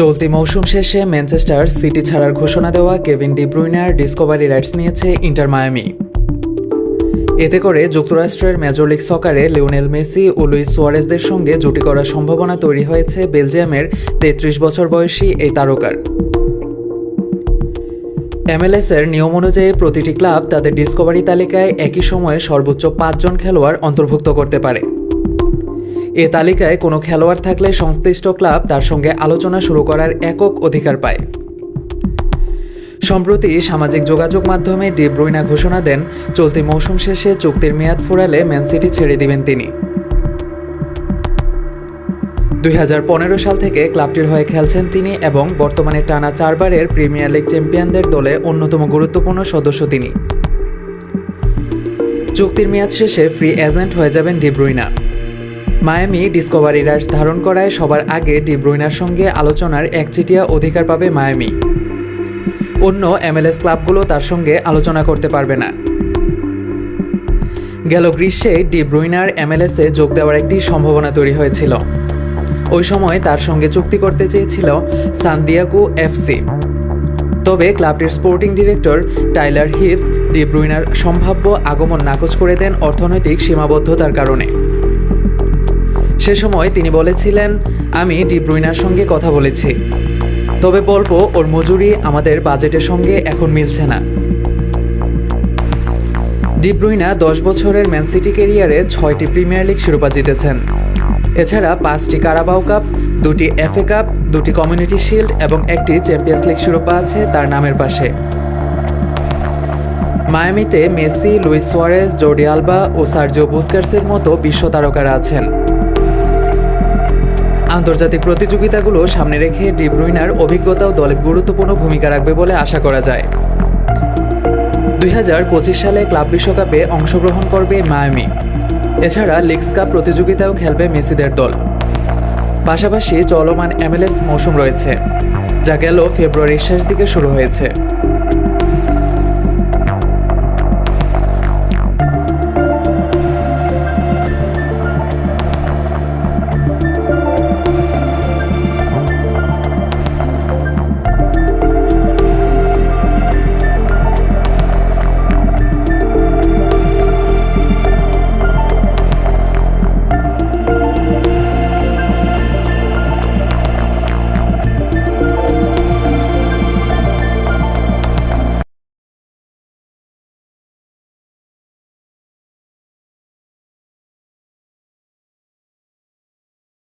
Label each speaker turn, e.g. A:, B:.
A: চলতি মৌসুম শেষে ম্যানচেস্টার সিটি ছাড়ার ঘোষণা দেওয়া কেভিন ডিব্রুইনার ডিসকভারি রাইটস নিয়েছে ইন্টার মায়ামি। এতে করে যুক্তরাষ্ট্রের মেজর লিগ সকারে লিওনেল মেসি ও লুইস সোয়ারেজদের সঙ্গে জুটি করার সম্ভাবনা তৈরি হয়েছে বেলজিয়ামের তেত্রিশ বছর বয়সী এই তারকার। এমএলএসের নিয়ম অনুযায়ী প্রতিটি ক্লাব তাদের ডিসকভারি তালিকায় একই সময়ে সর্বোচ্চ পাঁচজন খেলোয়াড় অন্তর্ভুক্ত করতে পারে। এ তালিকায় কোনো খেলোয়াড় থাকলে সংশ্লিষ্ট ক্লাব তার সঙ্গে আলোচনা শুরু করার একক অধিকার পায়। সম্প্রতি সামাজিক যোগাযোগ মাধ্যমে ডি ব্রুইনা ঘোষণা দেন, চলতি মৌসুম শেষে চুক্তির মেয়াদ ফুরালে ম্যান সিটি ছেড়ে দিবেন তিনি। দুই হাজার পনেরো সাল থেকে ক্লাবটির হয়ে খেলছেন তিনি এবং বর্তমানে টানা চারবারের প্রিমিয়ার লিগ চ্যাম্পিয়নদের দলে অন্যতম গুরুত্বপূর্ণ সদস্য তিনি। চুক্তির মেয়াদ শেষে ফ্রি এজেন্ট হয়ে যাবেন ডিব্রুইনা মায়ামি ডিসকভারি রাইটস ধারণ করায় সবার আগে ডিব্রুইনার সঙ্গে আলোচনার একচিটিয়া অধিকার পাবে মায়ামি। অন্য এমএলএস ক্লাবগুলো তার সঙ্গে আলোচনা করতে পারবে না। গেল গ্রীষ্মে ডি ব্রুইনার এমএলএসে যোগ দেওয়ার একটি সম্ভাবনা তৈরি হয়েছিল। ওই সময় তার সঙ্গে চুক্তি করতে চেয়েছিল সানদিয়াগো এফসি। তবে ক্লাবটির sporting director Tyler Heaps De ব্রুইনার সম্ভাব্য আগমন নাকচ করে দেন অর্থনৈতিক সীমাবদ্ধতার কারণে। সে সময় তিনি বলেছিলেন, আমি ডি ব্রুইনার সঙ্গে কথা বলেছি। তবে বলব, ওর মজুরি আমাদের বাজেটের সঙ্গে এখন মিলছে না। ডিব্রুইনা দশ বছরের ম্যান সিটি ক্যারিয়ারে ছয়টি প্রিমিয়ার লিগ শিরোপা জিতেছেন। এছাড়া পাঁচটি কারাবাও কাপ, দুটি এফএ কাপ, দুটি কমিউনিটি শিল্ড এবং একটি চ্যাম্পিয়ন্স লিগ শিরোপা আছে তার নামের পাশে। মায়ামিতে Messi, Luis Suarez, Jordi Alba ও সার্জিও বুস্কার্সের মতো বিশ্ব তারকারা আছেন। আন্তর্জাতিক প্রতিযোগিতাগুলো সামনে রেখে ডিব্রুইনার অভিজ্ঞতাও দলে গুরুত্বপূর্ণ ভূমিকা রাখবে বলে আশা করা যায়। দুই হাজার পঁচিশ সালে ক্লাব বিশ্বকাপে অংশগ্রহণ করবে মায়ামি। এছাড়া লিগস কাপ প্রতিযোগিতাও খেলবে মেসিদের দল। পাশাপাশি চলমান এমএলএস মৌসুম রয়েছে, যা গেল ফেব্রুয়ারির শেষ দিকে শুরু হয়েছে।